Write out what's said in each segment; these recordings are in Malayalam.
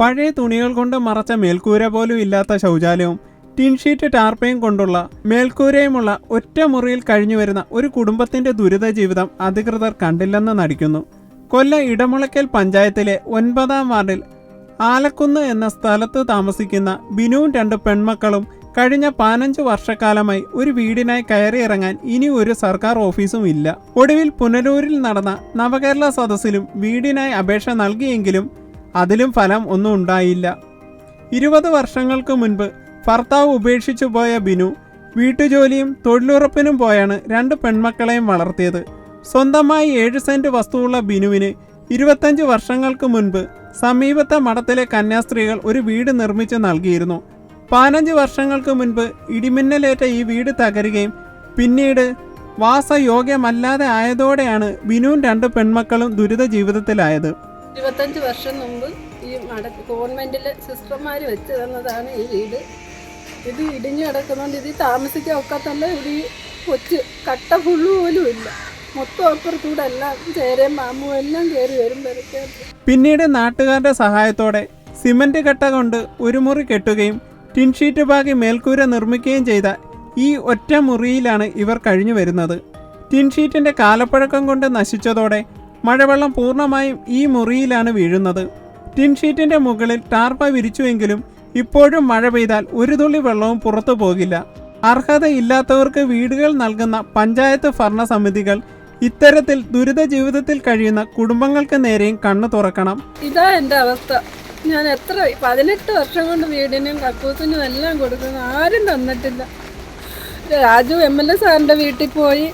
പഴയ തുണികൾ കൊണ്ട് മറച്ച മേൽക്കൂര പോലും ഇല്ലാത്ത ശൗചാലയവും ടിൻഷീറ്റ് ടാർപ്പയും കൊണ്ടുള്ള മേൽക്കൂരയുമുള്ള ഒറ്റ മുറിയിൽ കഴിഞ്ഞു വരുന്ന ഒരു കുടുംബത്തിന്റെ ദുരിത ജീവിതം അധികൃതർ കണ്ടില്ലെന്ന് നടിക്കുന്നു. കൊല്ലം ഇടമുളയ്ക്കൽ പഞ്ചായത്തിലെ ഒൻപതാം വാർഡിൽ ആലക്കുന്ന് എന്ന സ്ഥലത്ത് താമസിക്കുന്ന ബിനുവും രണ്ട് പെൺമക്കളും കഴിഞ്ഞ പതിനഞ്ച് വർഷക്കാലമായി ഒരു വീടിനായി കയറിയിറങ്ങാൻ ഇനി ഒരു സർക്കാർ ഓഫീസും ഇല്ല. ഒടുവിൽ പുനലൂരിൽ നടന്ന നവകേരള സദസ്സിലും വീടിനായി അപേക്ഷ നൽകിയെങ്കിലും അതിലും ഫലം ഒന്നും ഉണ്ടായില്ല. ഇരുപത് വർഷങ്ങൾക്ക് മുൻപ് ഭർത്താവ് ഉപേക്ഷിച്ചു പോയ ബിനു വീട്ടുജോലിയും തൊഴിലുറപ്പിനും പോയാണ് രണ്ട് പെൺമക്കളെയും വളർത്തിയത്. സ്വന്തമായി ഏഴ് സെന്റ് വസ്തുവുള്ള ബിനുവിന് ഇരുപത്തഞ്ച് വർഷങ്ങൾക്ക് മുൻപ് സമീപത്തെ മഠത്തിലെ കന്യാസ്ത്രീകൾ ഒരു വീട് നിർമ്മിച്ച് നൽകിയിരുന്നു. പതിനഞ്ച് വർഷങ്ങൾക്ക് മുൻപ് ഇടിമിന്നലേറ്റ ഈ വീട് തകരുകയും പിന്നീട് വാസയോഗ്യമല്ലാതെ ആയതോടെയാണ് ബിനുവും രണ്ട് പെൺമക്കളും ദുരിത ജീവിതത്തിലായത് ഇരുപത്തഞ്ച് വർഷം മുമ്പ് ഈ മട ഗവൺമെന്റിൽ സിസ്റ്റർമാർ വെച്ച് തന്നതാണ് ഈ വീട്. ഇത് ഇടിഞ്ഞു കിടക്കുന്നതുകൊണ്ട് ഇത് താമസിക്കാൻ ഒക്കത്തല്ല ഇത് ഈ കൊച്ച് കട്ട പുള്ളു പോലും ഇല്ല. പിന്നീട് നാട്ടുകാരുടെ സഹായത്തോടെ സിമന്റ് കട്ട കൊണ്ട് ഒരു മുറി കെട്ടുകയും ടിൻഷീറ്റ് ബാഗി മേൽക്കൂര നിർമ്മിക്കുകയും ചെയ്ത ഈ ഒറ്റ മുറിയിലാണ് ഇവർ കഴിഞ്ഞു വരുന്നത്. ടിൻഷീറ്റിന്റെ കാലപ്പഴക്കം കൊണ്ട് നശിച്ചതോടെ മഴവെള്ളം പൂർണമായും ഈ മുറിയിലാണ് വീഴുന്നത്. ടിൻഷീറ്റിന്റെ മുകളിൽ ടാർപ്പ വിരിച്ചുവെങ്കിലും ഇപ്പോഴും മഴ പെയ്താൽ ഒരു തുള്ളി വെള്ളവും പുറത്തു പോകില്ല. അർഹതയില്ലാത്തവർക്ക് വീടുകൾ നൽകുന്ന പഞ്ചായത്ത് ഭരണസമിതികൾ ഇത്തരത്തിൽ ദുരിത ജീവിതത്തിൽ കഴിയുന്ന കുടുംബങ്ങൾക്ക് നേരെയും കണ്ണു തുറക്കണം. ഇതാ എന്റെ അവസ്ഥ. ഞാൻ എത്ര പതിനെട്ട് വർഷം കൊണ്ട് വീടിനും കക്കൂസിനും എല്ലാം കൊടുക്കുന്നു. ആരും തന്നിട്ടില്ല. രാജു എം എൽ എ സാറിന്റെ വീട്ടിൽ പോയി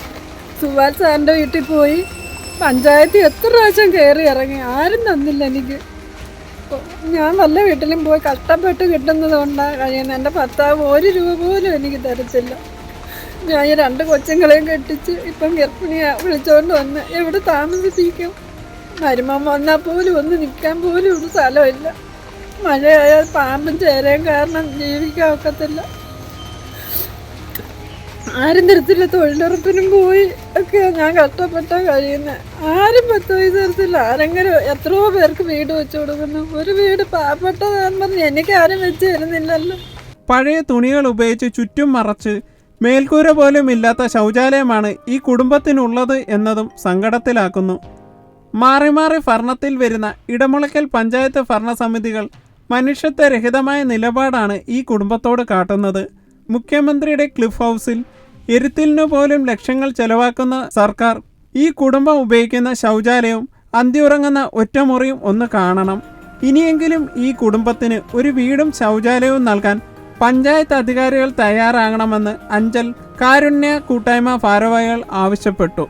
സുഭാഷ് സാറിന്റെ വീട്ടിൽ പോയി പഞ്ചായത്തിൽ എത്ര പ്രാവശ്യം കയറി ഇറങ്ങി? ആരും തന്നില്ല എനിക്ക്. ഞാൻ നല്ല വീട്ടിലും പോയി കഷ്ടപ്പെട്ട് കിട്ടുന്നത് കൊണ്ടാണ് കഴിയുന്നത് എന്റെ ഭർത്താവ് ഒരു രൂപ പോലും എനിക്ക് തരത്തില്ല. ഞാൻ ഈ രണ്ട് കൊച്ചുങ്ങളെയും കെട്ടിച്ച് ഇപ്പം ഗർഭിണിയാ വിളിച്ചുകൊണ്ട് വന്ന് എവിടെ താമസിപ്പിക്കും? മരുമം വന്നാൽ പോലും ഒന്ന് നിൽക്കാൻ പോലും ഒരു സ്ഥലമില്ല. മഴയായാൽ പാമ്പും ചേരയും കാരണം ജീവിക്കാൻ ഒക്കത്തില്ല. ആരും തരത്തില്ല. തൊഴിലുറപ്പിനും പോയി. ഒക്കെ ഞാൻ കഷ്ടപ്പെട്ട കഴിയുന്നത് ആരും പത്ത് പൈസ തരത്തില്ല ആരെങ്കിലും എത്രയോ പേർക്ക് വീട് വെച്ചു കൊടുക്കുന്നു. ഒരു വീട് പാവപ്പെട്ടതാന്ന് പറഞ്ഞ് എനിക്ക് ആരും വെച്ച് തരുന്നില്ലല്ലോ. പഴയ തുണികൾ ഉപയോഗിച്ച് ചുറ്റും മറച്ച് മേൽക്കൂര പോലും ഇല്ലാത്ത ശൗചാലയമാണ് ഈ കുടുംബത്തിനുള്ളത് എന്നതും സങ്കടത്തിലാക്കുന്നു. മാറി മാറി ഭരണത്തിൽ വരുന്ന ഇടമുളയ്ക്കൽ പഞ്ചായത്ത് ഭരണസമിതികൾ മനുഷ്യത്വരഹിതമായ നിലപാടാണ് ഈ കുടുംബത്തോട് കാട്ടുന്നത്. മുഖ്യമന്ത്രിയുടെ ക്ലിഫ് ഹൗസിൽ എരുത്തിലിനു പോലും ലക്ഷങ്ങൾ ചെലവാക്കുന്ന സർക്കാർ ഈ കുടുംബം ഉപയോഗിക്കുന്ന ശൗചാലയവും അന്തിയുറങ്ങുന്ന ഒറ്റമുറിയും ഒന്ന് കാണണം. ഇനിയെങ്കിലും ഈ കുടുംബത്തിന് ഒരു വീടും ശൗചാലയവും നൽകാൻ പഞ്ചായത്ത് അധികാരികൾ തയ്യാറാകണമെന്ന് അഞ്ചൽ കാരുണ്യ കൂട്ടായ്മ ഭാരവാഹികൾ ആവശ്യപ്പെട്ടു.